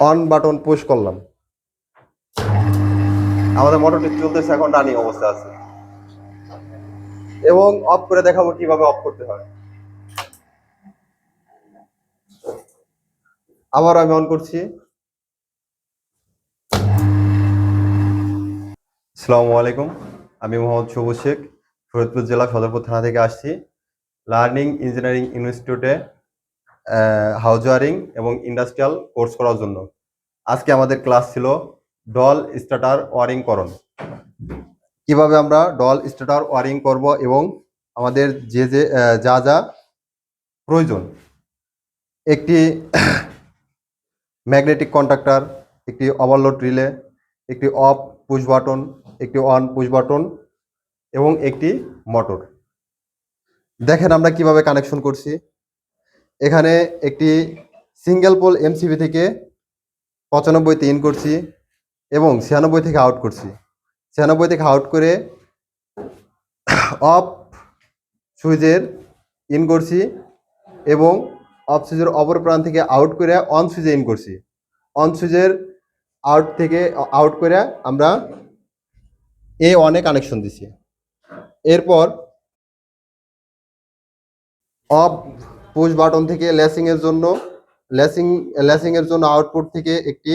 On button push করলাম। আমাদের মোটরটি চলতেছে, এখন রানিং অবস্থা আছে। এবং অফ করে দেখাবো কীভাবে অফ করতে হয়। আবার আমি অন করছি। আসসালামু আলাইকুম, আমি মোহাম্মদ সবুজ শেখ, ফরিদপুর জেলা সদরপুর থানা থেকে আসছি। লার্নিং ইঞ্জিনিয়ারিং ইনস্টিটিউটে হাউস ওয়ারিং এবং ইন্ডাস্ট্রিয়াল কোর্স করার জন্য। আজকে আমাদের ক্লাস ছিল ডল স্টার্টার ওয়ারিং করণ কীভাবে আমরা ডল স্টার্টার ওয়ারিং করব এবং আমাদের যে যে যা যা প্রয়োজন। একটি ম্যাগনেটিক কন্ট্রাক্টর একটি ওভারলোড রিলে, একটি অফ পুশ বাটন, একটি অন পুশ বাটন এবং একটি মোটর। দেখেন আমরা কীভাবে কানেকশন করছি। এখানে একটি সিঙ্গেল পোল এমসিবি থেকে পঁচানব্বইতে ইন করছি এবং ছিয়ানব্বই থেকে আউট করছি। ছিয়ানব্বই থেকে আউট করে অফ সুইচের ইন করছি এবং অফ সুইচের অপর প্রান্ত থেকে আউট করে অন সুইচে ইন করছি। অন সুইচের আউট থেকে আউট করে আমরা এ ওয়ানে কানেকশন দিছি। এরপর অফ পুশ বাটন থেকে লেসিং এর জন্য ল্যাসিং লেসিং এর জন্য আউটপুট থেকে একটি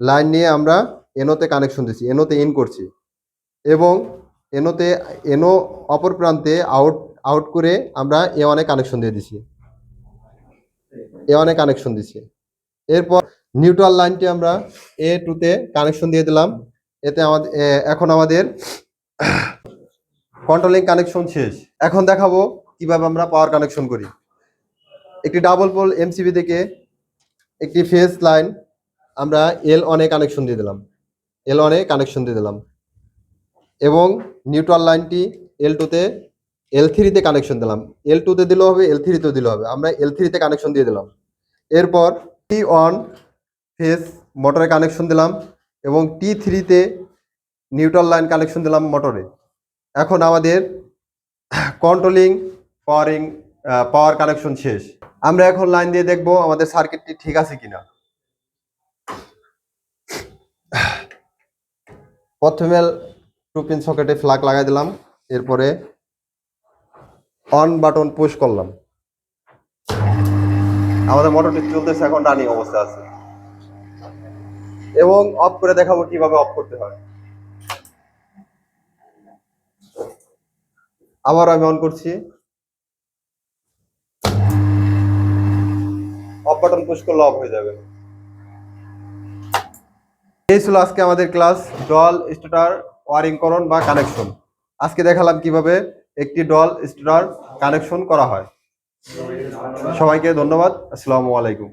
লাইন নিয়ে আমরা এনোতে কানেকশন দিছি এনোতে ইন করছি। এবং এনোতে এনো অপর প্রান্তে আউট আউট করে আমরা এ ওয়ানে কানেকশন দিয়ে দিছি এ ওয়ানে কানেকশন দিছি এরপর নিউট্রাল লাইনটি আমরা এ টুতে কানেকশন দিয়ে দিলাম। এতে আমাদের এখন আমাদের কন্ট্রোলিং কানেকশন শেষ। এখন দেখাবো কীভাবে আমরা পাওয়ার কানেকশন করি। একটি ডাবল পোল এমসিবি থেকে একটি ফেস লাইন আমরা এল অনে কানেকশন দিয়ে দিলাম। এল অনে কানেকশন দিয়ে দিলাম। এবং নিউট্রাল লাইনটি এল টুতে এল থ্রিতে কানেকশন দিলাম। এল টুতে দিলেও হবে এল থ্রিতেও দিলেও হবে। আমরা এল থ্রিতে কানেকশন দিয়ে দিলাম। এরপর টি অন ফেস মোটরে কানেকশন দিলাম এবং টি থ্রিতে নিউট্রাল লাইন কানেকশন দিলাম মোটরে এখন আমাদের কন্ট্রোলিং পাওয়ারিং পাওয়ার কানেকশন শেষ। আমরা এখন লাইন দিয়ে দেখব আমাদের সার্কিটটি ঠিক আছে কিনা। প্রথমে টু পিন সকেটে ফ্লাগ লাগাই দিলাম, এরপরে অন বাটন পুশ করলাম। আমাদের মোটরটি চলতেছে, এখন রানিং অবস্থা আছে। এবং অফ করে দেখাবো কীভাবে অফ করতে হয়। আবার আমি অন করছি। বাটন পুশ করলে অফ হয়ে যাবে। এই ছিল আজকে আমাদের ক্লাস ডল স্টার ওয়ারিং করণ বা কানেকশন আজকে দেখালাম কীভাবে একটি ডল স্টার কানেকশন করা হয়। সবাইকে ধন্যবাদ, আসসালামু আলাইকুম।